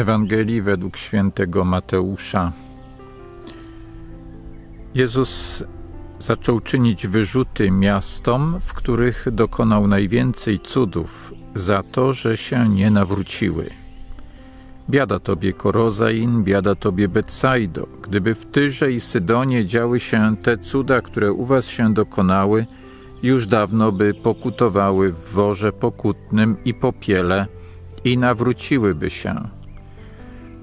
Ewangelii według świętego Mateusza. Jezus zaczął czynić wyrzuty miastom, w których dokonał najwięcej cudów, za to, że się nie nawróciły. Biada tobie Korozain, biada tobie Betsaido. Gdyby w Tyrze i Sydonie działy się te cuda, które u was się dokonały, już dawno by pokutowały w worze pokutnym i popiele i nawróciłyby się.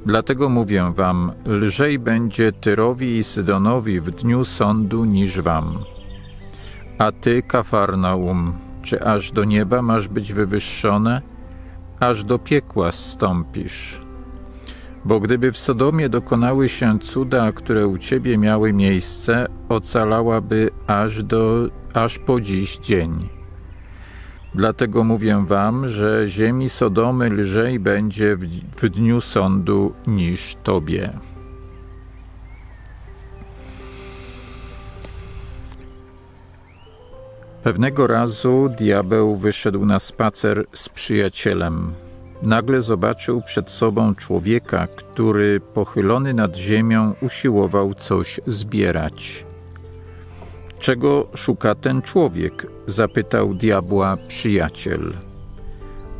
Dlatego mówię wam, lżej będzie Tyrowi i Sydonowi w dniu sądu niż wam. A ty, Kafarnaum, czy aż do nieba masz być wywyższone? Aż do piekła zstąpisz. Bo gdyby w Sodomie dokonały się cuda, które u ciebie miały miejsce, ocalałaby aż, do, aż po dziś dzień. Dlatego mówię wam, że ziemi Sodomy lżej będzie w, w dniu sądu niż tobie. Pewnego razu diabeł wyszedł na spacer z przyjacielem. Nagle zobaczył przed sobą człowieka, który pochylony nad ziemią usiłował coś zbierać. Czego szuka ten człowiek? zapytał diabła przyjaciel.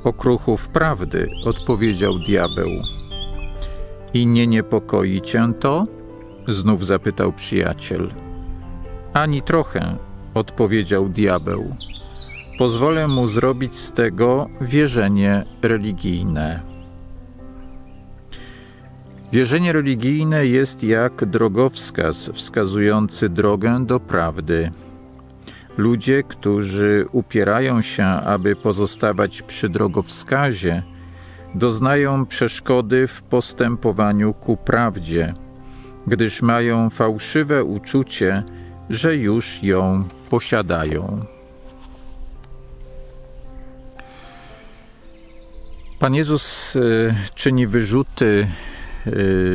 Okruchów prawdy, odpowiedział diabeł. I nie niepokoi cię to? znów zapytał przyjaciel. Ani trochę, odpowiedział diabeł. Pozwolę mu zrobić z tego wierzenie religijne. Wierzenie religijne jest jak drogowskaz wskazujący drogę do prawdy. Ludzie, którzy upierają się, aby pozostawać przy drogowskazie, doznają przeszkody w postępowaniu ku prawdzie, gdyż mają fałszywe uczucie, że już ją posiadają. Pan Jezus y, czyni wyrzuty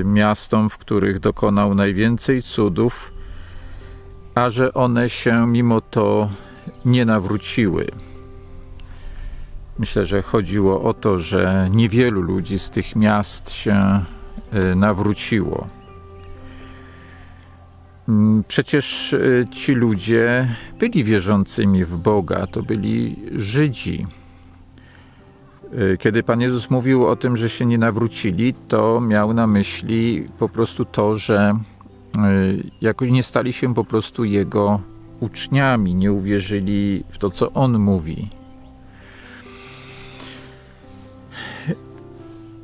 miastom, w których dokonał najwięcej cudów, a że one się mimo to nie nawróciły. Myślę, że chodziło o to, że niewielu ludzi z tych miast się y, nawróciło. Mm, przecież ci ludzie byli wierzącymi w Boga, to byli Żydzi Y, kiedy Pan Jezus mówił o tym, że się nie nawrócili, to miał na myśli po prostu to, że y, jakoś nie stali się po prostu Jego uczniami, nie uwierzyli w to, co On mówi.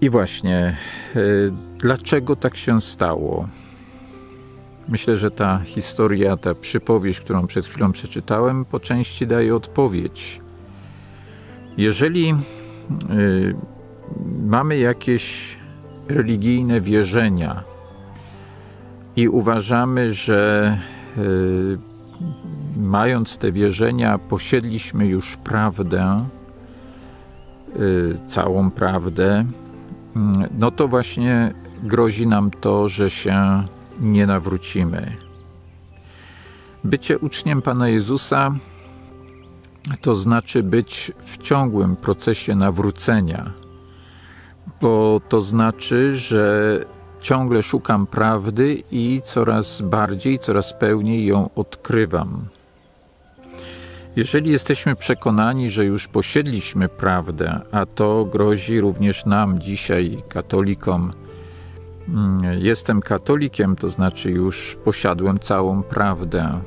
I właśnie, y, dlaczego tak się stało? Myślę, że ta historia, ta przypowieść, którą przed chwilą przeczytałem, po części daje odpowiedź. Jeżeli Y, mamy jakieś religijne wierzenia i uważamy, że y, mając te wierzenia, posiedliśmy już prawdę, y, całą prawdę, no to właśnie grozi nam to, że się nie nawrócimy. Bycie uczniem Pana Jezusa to znaczy być w ciągłym procesie nawrócenia, bo to znaczy, że ciągle szukam prawdy i coraz bardziej, coraz pełniej ją odkrywam. Jeżeli jesteśmy przekonani, że już posiedliśmy prawdę, a to grozi również nam dzisiaj, katolikom, mm, jestem katolikiem, to znaczy już posiadłem całą prawdę,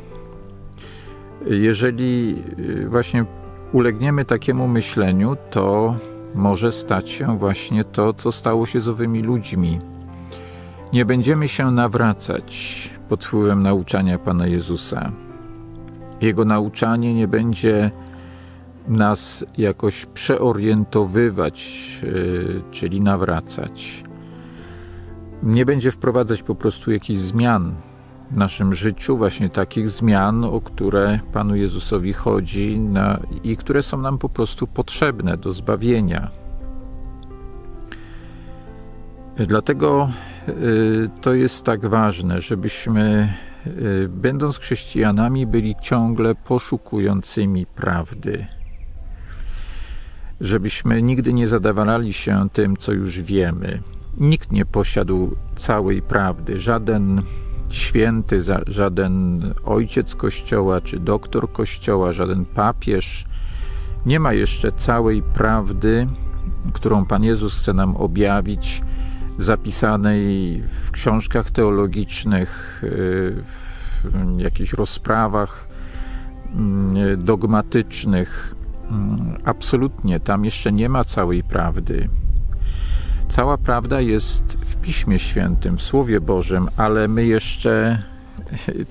jeżeli y, właśnie ulegniemy takiemu myśleniu, to może stać się właśnie to, co stało się z owymi ludźmi. Nie będziemy się nawracać pod wpływem nauczania Pana Jezusa. Jego nauczanie nie będzie nas jakoś przeorientowywać, y, czyli nawracać. Nie będzie wprowadzać po prostu jakichś zmian w naszym życiu, właśnie takich zmian, o które Panu Jezusowi chodzi na, i które są nam po prostu potrzebne do zbawienia. Dlatego y, to jest tak ważne, żebyśmy, y, będąc chrześcijanami, byli ciągle poszukującymi prawdy. Żebyśmy nigdy nie zadawali się tym, co już wiemy nikt nie posiadł całej prawdy. Żaden święty, żaden ojciec Kościoła czy doktor Kościoła, żaden papież nie ma jeszcze całej prawdy, którą Pan Jezus chce nam objawić, zapisanej w książkach teologicznych, w jakichś rozprawach dogmatycznych. Absolutnie, tam jeszcze nie ma całej prawdy. Cała prawda jest w Piśmie Świętym, w Słowie Bożym, ale my jeszcze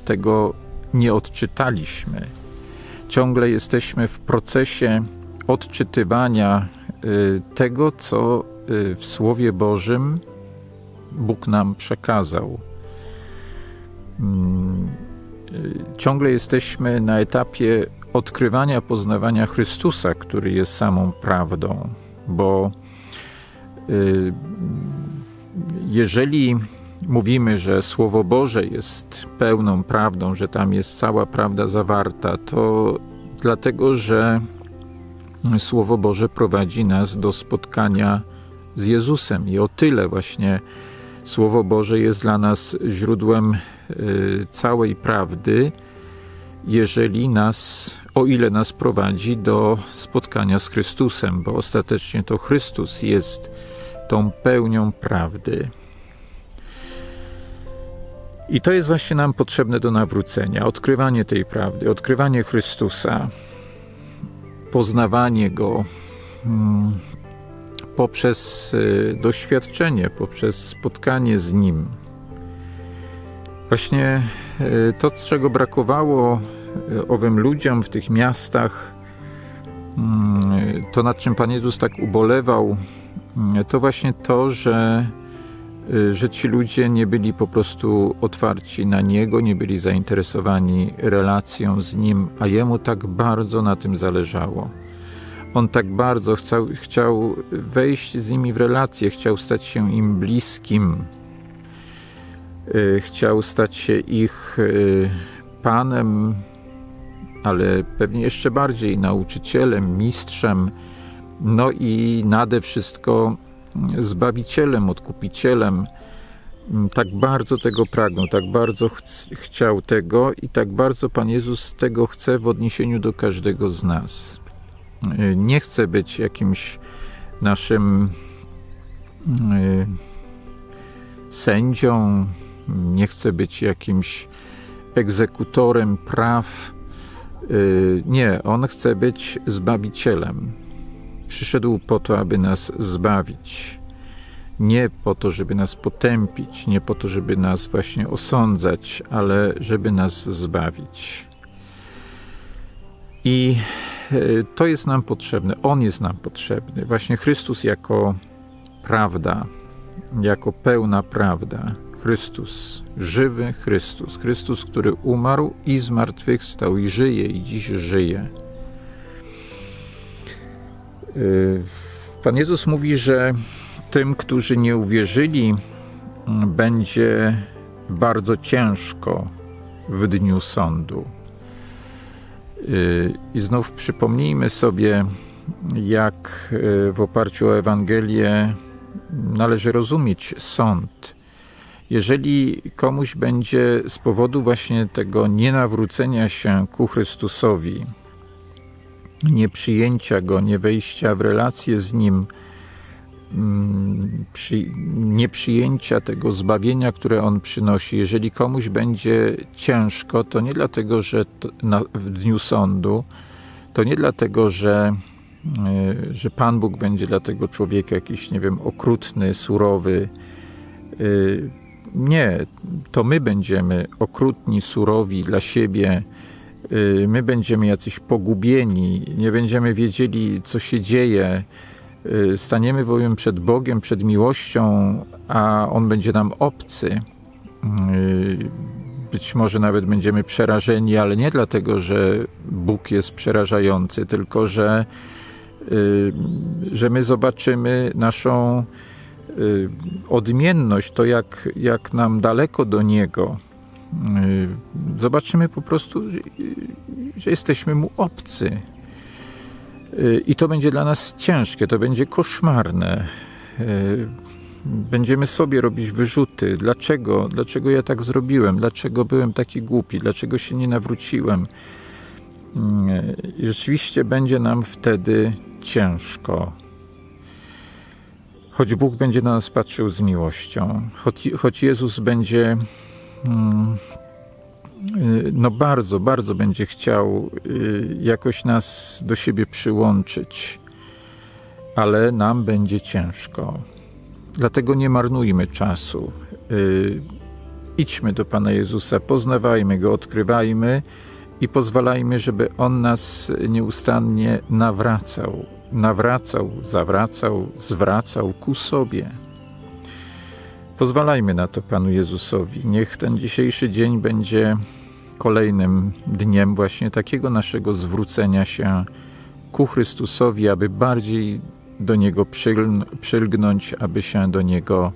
tego nie odczytaliśmy. Ciągle jesteśmy w procesie odczytywania y, tego, co y, w Słowie Bożym Bóg nam przekazał. Mm, y, ciągle jesteśmy na etapie odkrywania, poznawania Chrystusa, który jest samą prawdą, bo jeżeli mówimy, że Słowo Boże jest pełną prawdą, że tam jest cała prawda zawarta, to dlatego, że Słowo Boże prowadzi nas do spotkania z Jezusem. I o tyle właśnie Słowo Boże jest dla nas źródłem y, całej prawdy, jeżeli nas, o ile nas prowadzi do spotkania z Chrystusem, bo ostatecznie to Chrystus jest tą pełnią prawdy. I to jest właśnie nam potrzebne do nawrócenia odkrywanie tej prawdy, odkrywanie Chrystusa, poznawanie Go hmm, poprzez y, doświadczenie, poprzez spotkanie z Nim. Właśnie to, czego brakowało y, owym ludziom w tych miastach, hmm, to nad czym Pan Jezus tak ubolewał, to właśnie to, że, że ci ludzie nie byli po prostu otwarci na Niego, nie byli zainteresowani relacją z Nim, a Jemu tak bardzo na tym zależało. On tak bardzo chciał, chciał wejść z nimi w relację, chciał stać się im bliskim, chciał stać się ich y, panem, ale pewnie jeszcze bardziej nauczycielem, mistrzem no i nade wszystko Zbawicielem, Odkupicielem. Tak bardzo tego pragnął, tak bardzo ch chciał tego i tak bardzo Pan Jezus tego chce w odniesieniu do każdego z nas. Nie chce być jakimś naszym sędzią, nie chce być jakimś egzekutorem praw. E, nie, on chce być zbawicielem. Przyszedł po to, aby nas zbawić. Nie po to, żeby nas potępić, nie po to, żeby nas właśnie osądzać, ale żeby nas zbawić. I e, to jest nam potrzebne. On jest nam potrzebny. Właśnie Chrystus jako prawda, jako pełna prawda. Chrystus, żywy Chrystus, Chrystus, który umarł i zmartwychwstał i żyje i dziś żyje. Pan Jezus mówi, że tym, którzy nie uwierzyli, będzie bardzo ciężko w dniu sądu. I znów przypomnijmy sobie, jak w oparciu o Ewangelię należy rozumieć sąd. Jeżeli komuś będzie z powodu właśnie tego nienawrócenia się ku Chrystusowi, nieprzyjęcia Go, nie wejścia w relację z Nim, mm, nieprzyjęcia tego zbawienia, które On przynosi. Jeżeli komuś będzie ciężko, to nie dlatego, że na, w dniu sądu, to nie dlatego, że, e, że Pan Bóg będzie dla tego człowieka jakiś, nie wiem, okrutny, surowy. E, nie, to my będziemy okrutni, surowi dla siebie, Y, my będziemy jacyś pogubieni, nie będziemy wiedzieli, co się dzieje. Y, staniemy bowiem przed Bogiem, przed miłością, a On będzie nam obcy. Y, być może nawet będziemy przerażeni, ale nie dlatego, że Bóg jest przerażający, tylko że, że my zobaczymy naszą odmienność, to jak, jak nam daleko do Niego Y, zobaczymy po prostu, że jesteśmy mu obcy. Y, I to będzie dla nas ciężkie, to będzie koszmarne. Y, będziemy sobie robić wyrzuty. Dlaczego? Dlaczego ja tak zrobiłem? Dlaczego byłem taki głupi? Dlaczego się nie nawróciłem? I rzeczywiście będzie nam wtedy ciężko. Choć Bóg będzie na nas patrzył z miłością, choć, choć Jezus będzie mm, no bardzo, bardzo będzie chciał y, jakoś nas do siebie przyłączyć, ale nam będzie ciężko. Dlatego nie marnujmy czasu. Y, Idźmy do Pana Jezusa, poznawajmy Go, odkrywajmy i pozwalajmy, żeby On nas nieustannie nawracał, nawracał, zawracał, zwracał ku sobie. Pozwalajmy na to Panu Jezusowi. Niech ten dzisiejszy dzień będzie kolejnym dniem właśnie takiego naszego zwrócenia się ku Chrystusowi, aby bardziej do Niego przylgnąć, aby się do Niego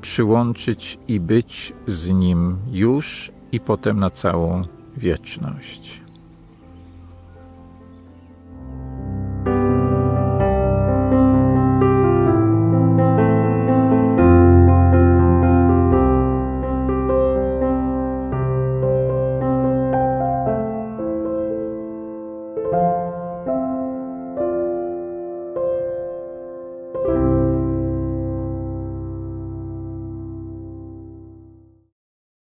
przyłączyć i być z Nim już i potem na całą wieczność.